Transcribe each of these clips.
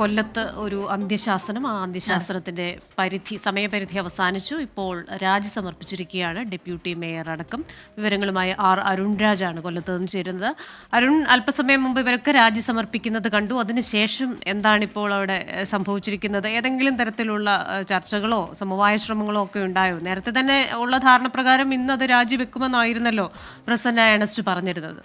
കൊല്ലത്ത് ഒരു അന്ത്യശാസനം ആ അന്ത്യശാസനത്തിന്റെ പരിധി സമയപരിധി അവസാനിച്ചു. ഇപ്പോൾ രാജി സമർപ്പിച്ചിരിക്കുകയാണ് ഡെപ്യൂട്ടി മേയർ അടക്കം. വിവരങ്ങളുമായി ആർ അരുൺ രാജാണ് കൊല്ലത്ത് നിന്ന് ചേരുന്നത്. അരുൺ അല്പസമയം മുമ്പ് ഇവരൊക്കെ രാജി സമർപ്പിക്കുന്നത് കണ്ടു. അതിനുശേഷം എന്താണ് ഇപ്പോൾ അവിടെ സംഭവിച്ചിരിക്കുന്നത്? ഏതെങ്കിലും തരത്തിലുള്ള ചർച്ചകളോ സമവായ ശ്രമങ്ങളോ ഒക്കെ ഉണ്ടായോ? നേരത്തെ തന്നെ ഉള്ള ധാരണ പ്രകാരം ഇന്ന് അത് രാജിവെക്കുമെന്നായിരുന്നല്ലോ പ്രസന്ന ഏണസ്റ്റ് പറഞ്ഞിരുന്നത്.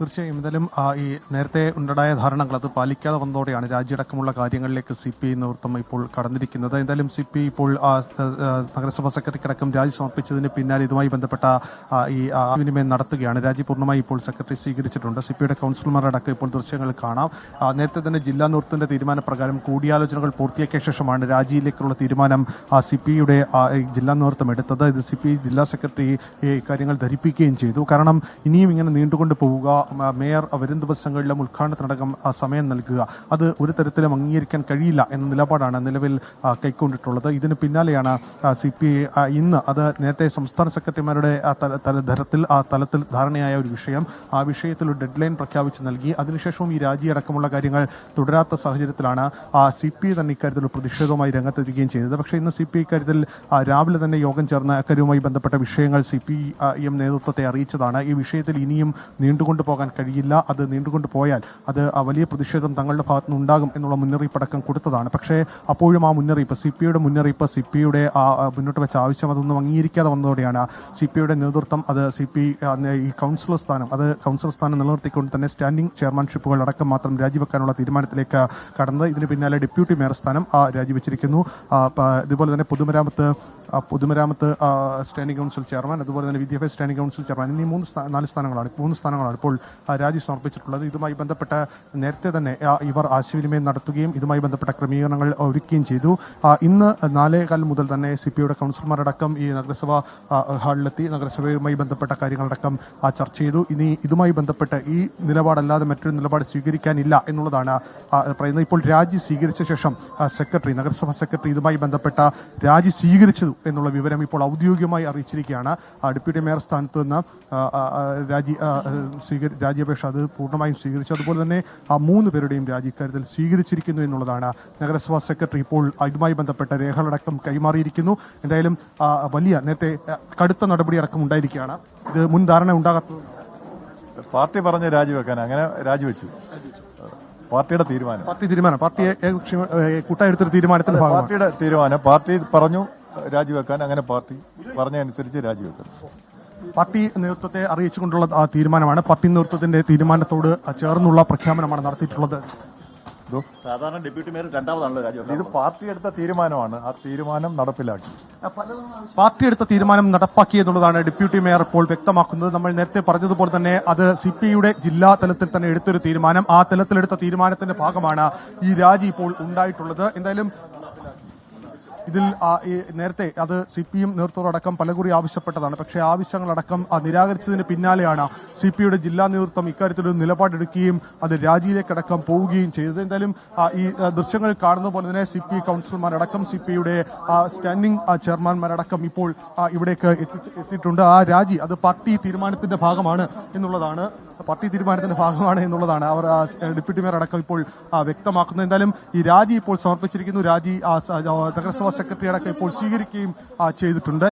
തീർച്ചയായും. എന്തായാലും ഈ നേരത്തെ ഉണ്ടായ ധാരണകൾ അത് പാലിക്കാതെ വന്നതോടെയാണ് രാജ്യടക്കമുള്ള കാര്യങ്ങളിലേക്ക് സി പി നേതൃത്വം ഇപ്പോൾ കടന്നിരിക്കുന്നത്. എന്തായാലും സി പി ഇപ്പോൾ നഗരസഭാ സെക്രട്ടറിക്കടക്കം രാജി സമർപ്പിച്ചതിന് പിന്നാലെ ഇതുമായി ബന്ധപ്പെട്ട ഈ വിനിമയം നടത്തുകയാണ്. രാജി പൂർണമായി ഇപ്പോൾ സെക്രട്ടറി സ്വീകരിച്ചിട്ടുണ്ട്. സി പിയുടെ കൗൺസിലർമാരടക്കം ഇപ്പോൾ ദൃശ്യങ്ങൾ കാണാം. നേരത്തെ തന്നെ ജില്ലാ നേതൃത്വത്തിന്റെ തീരുമാനപ്രകാരം കൂടിയാലോചനകൾ പൂർത്തിയാക്കിയ ശേഷമാണ് രാജിയിലേക്കുള്ള തീരുമാനം സി പി ഐയുടെ ജില്ലാ നേതൃത്വം എടുത്തത്. ഇത് സി പി ജില്ലാ സെക്രട്ടറി ഈ കാര്യങ്ങൾ ധരിപ്പിക്കുകയും ചെയ്തു. കാരണം ഇനിയും ഇങ്ങനെ നീണ്ടുകൊണ്ട് പോവുക മേയർ വരും ദിവസങ്ങളിലും ഉദ്ഘാടനത്തിനടക്കം സമയം നൽകുക. അത് ഒരു തരത്തിലും അംഗീകരിക്കാൻ കഴിയില്ല എന്ന നിലപാടാണ് നിലവിൽ കൈക്കൊണ്ടിട്ടുള്ളത്. ഇതിന് പിന്നാലെയാണ് സി പി ഐ ഇന്ന് അത് നേരത്തെ സംസ്ഥാന സെക്രട്ടറിമാരുടെ തലത്തിൽ ആ തലത്തിൽ ധാരണയായ ഒരു വിഷയം. ആ വിഷയത്തിൽ ഒരു ഡെഡ് ലൈൻ പ്രഖ്യാപിച്ച് നൽകി. അതിനുശേഷവും ഈ രാജി അടക്കമുള്ള കാര്യങ്ങൾ തുടരാത്ത സാഹചര്യത്തിലാണ് സി പി ഐ തന്നെ ഇക്കാര്യത്തിൽ പ്രതിഷേധവുമായി രംഗത്തെത്തുകയും ചെയ്തത്. പക്ഷേ ഇന്ന് സി പി ഐ ഇക്കാര്യത്തിൽ രാവിലെ തന്നെ യോഗം ചേർന്ന് അക്കാര്യവുമായി ബന്ധപ്പെട്ട വിഷയങ്ങൾ സി പി ഐ എം നേതൃത്വത്തെ അറിയിച്ചതാണ്. ഈ വിഷയത്തിൽ ഇനിയും നീണ്ടുകൊണ്ടു കഴിയില്ല. അത് നീണ്ടുകൊണ്ട് പോയാൽ അത് ആ വലിയ പ്രതിഷേധം തങ്ങളുടെ ഭാഗത്തു നിന്നുണ്ടാകും എന്നുള്ള മുന്നറിയിപ്പ് അടക്കം കൊടുത്തതാണ്. പക്ഷേ അപ്പോഴും ആ മുന്നറിയിപ്പ് സി പി ഐയുടെ മുന്നറിയിപ്പ് സി പി ഐയുടെ മുന്നോട്ട് വെച്ച ആവശ്യം അതൊന്നും അംഗീകരിക്കാതെ വന്നതോടെയാണ് സി പി ഐയുടെ നേതൃത്വം അത് സി പി ഈ കൗൺസിലർ സ്ഥാനം അത് കൗൺസിലർ സ്ഥാനം നിലനിർത്തിക്കൊണ്ട് തന്നെ സ്റ്റാൻഡിംഗ് ചെയർമാൻഷിപ്പുകൾ അടക്കം മാത്രം രാജിവെക്കാനുള്ള തീരുമാനത്തിലേക്ക് കടന്നത്. ഇതിന് പിന്നാലെ ഡെപ്യൂട്ടി മേയർ സ്ഥാനം ആ, രാജിവെച്ചിരിക്കുന്നു. ആ, ഇതുപോലെ തന്നെ പൊതുമരാമത്ത് ആ, പൊതുമരാമത്ത് ആ, സ്റ്റാൻഡിംഗ് കൗൺസിൽ ചെയർമാൻ അതുപോലെ തന്നെ വിദ്യാഭ്യാസ സ്റ്റാൻഡിംഗ് കൗൺസിൽ ചെയർമാൻ എന്നീ മൂന്ന് നാല് സ്ഥാനങ്ങളാണ് മൂന്ന് സ്ഥാനങ്ങളാണ് ഇപ്പോൾ ആ, രാജി സമർപ്പിച്ചിട്ടുള്ളത്. ഇതുമായി ബന്ധപ്പെട്ട നേരത്തെ തന്നെ ഇവർ ആശയവിനിമയം നടത്തുകയും ഇതുമായി ബന്ധപ്പെട്ട ക്രമീകരണങ്ങൾ ഒരുക്കുകയും ചെയ്തു. ഇന്ന് നാലേകാൽ മുതൽ തന്നെ സി പി ഐയുടെ കൗൺസിലർമാരടക്കം ഈ നഗരസഭ ഹാളിലെത്തി നഗരസഭയുമായി ബന്ധപ്പെട്ട കാര്യങ്ങളടക്കം ചർച്ച ചെയ്തു. ഇനി ഇതുമായി ബന്ധപ്പെട്ട് ഈ നിലപാടല്ലാതെ മറ്റൊരു നിലപാട് സ്വീകരിക്കാനില്ല എന്നുള്ളതാണ് പറയുന്നത്. ഇപ്പോൾ രാജി സ്വീകരിച്ച ശേഷം സെക്രട്ടറി നഗരസഭാ സെക്രട്ടറി ഇതുമായി ബന്ധപ്പെട്ട രാജി സ്വീകരിച്ചു എന്നുള്ള വിവരം ഇപ്പോൾ ഔദ്യോഗികമായി അറിയിച്ചിരിക്കുകയാണ്. ഡെപ്യൂട്ടി മേയർ സ്ഥാനത്ത് നിന്ന് രാജി ആ, ആ, സ്വീകരി രാജ്യാപേക്ഷ അത് പൂർണമായും സ്വീകരിച്ചു. അതുപോലെ തന്നെ ആ മൂന്ന് പേരുടെയും രാജി ഇക്കാര്യത്തിൽ സ്വീകരിച്ചിരിക്കുന്നു എന്നുള്ളതാണ് നഗരസഭാ സെക്രട്ടറി ഇപ്പോൾ ഇതുമായി ബന്ധപ്പെട്ട രേഖകളടക്കം കൈമാറിയിരിക്കുന്നു. എന്തായാലും വലിയ നേരത്തെ കടുത്ത നടപടി അടക്കം ഉണ്ടായിരിക്കുകയാണ്. ഇത് മുൻ ധാരണ ഉണ്ടാകാത്തത് പാർട്ടി പറഞ്ഞ് രാജിവെക്കാൻ അങ്ങനെ രാജിവെച്ചു പാർട്ടിയുടെ തീരുമാനം. പാർട്ടി തീരുമാനം. പാർട്ടി കൂട്ടായെടുത്തൊരു തീരുമാനത്തിൽ തീരുമാനത്തിന്റെ പാർട്ടിയുടെ തീരുമാനം. പാർട്ടി പറഞ്ഞു രാജിവെക്കാൻ അങ്ങനെ പാർട്ടി പറഞ്ഞതനുസരിച്ച് രാജിവെക്കും പാർട്ടി നേതൃത്വത്തെ അറിയിച്ചുകൊണ്ടുള്ള ആ തീരുമാനമാണ്. പാർട്ടി നേതൃത്വത്തിന്റെ തീരുമാനത്തോട് ചേർന്നുള്ള പ്രഖ്യാപനമാണ് നടത്തിയിട്ടുള്ളത്. സാധാരണ ഡെപ്യൂട്ടി മേയർ രണ്ടാമതാണല്ലോ രാജു ഇത് പാർട്ടി എടുത്ത തീരുമാനമാണ്. ആ തീരുമാനം നടപ്പിലാക്കി. പാർട്ടി എടുത്ത തീരുമാനം നടപ്പാക്കി എന്നുള്ളതാണ് ഡെപ്യൂട്ടി മേയർ ഇപ്പോൾ വ്യക്തമാക്കുന്നത്. നമ്മൾ നേരത്തെ പറഞ്ഞതുപോലെ തന്നെ അത് സി പി ഐയുടെ ജില്ലാ തലത്തിൽ തന്നെ എടുത്തൊരു തീരുമാനം. ആ തലത്തിലെടുത്ത തീരുമാനത്തിന്റെ ഭാഗമാണ് ഈ രാജി ഇപ്പോൾ ഉണ്ടായിട്ടുള്ളത്. എന്തായാലും ഇതിൽ നേരത്തെ അത് സി പി എം നേതൃത്വത്തോടക്കം പലകുറി ആവശ്യപ്പെട്ടതാണ്. പക്ഷേ ആവശ്യങ്ങളടക്കം നിരാകരിച്ചതിന് പിന്നാലെയാണ് സി പി യുടെ ജില്ലാ നേതൃത്വം ഇക്കാര്യത്തിൽ ഒരു നിലപാടെടുക്കുകയും അത് രാജിയിലേക്കടക്കം പോവുകയും ചെയ്തത്. എന്തായാലും ഈ ദൃശ്യങ്ങൾ കാണുന്ന പോലെ തന്നെ സി പി കൌൺസിലർമാരടക്കം സി പി യുടെ സ്റ്റാൻഡിംഗ് ചെയർമാൻമാരടക്കം ഇപ്പോൾ ഇവിടേക്ക് എത്തി- എത്തിയിട്ടുണ്ട്. ആ രാജി അത് പാർട്ടി തീരുമാനത്തിന്റെ ഭാഗമാണ് എന്നുള്ളതാണ് പാർട്ടി തീരുമാനത്തിന്റെ ഭാഗമാണ് എന്നുള്ളതാണ്. അവർ ഡെപ്യൂട്ടി മേയർ അടക്കം ഇപ്പോൾ വ്യക്തമാക്കുന്നത്. എന്തായാലും ഈ രാജി ഇപ്പോൾ സമർപ്പിച്ചിരിക്കുന്നു. രാജി നഗരസഭാ സെക്രട്ടറി അടക്കം ഇപ്പോൾ സ്വീകരിക്കുകയും ചെയ്തിട്ടുണ്ട്.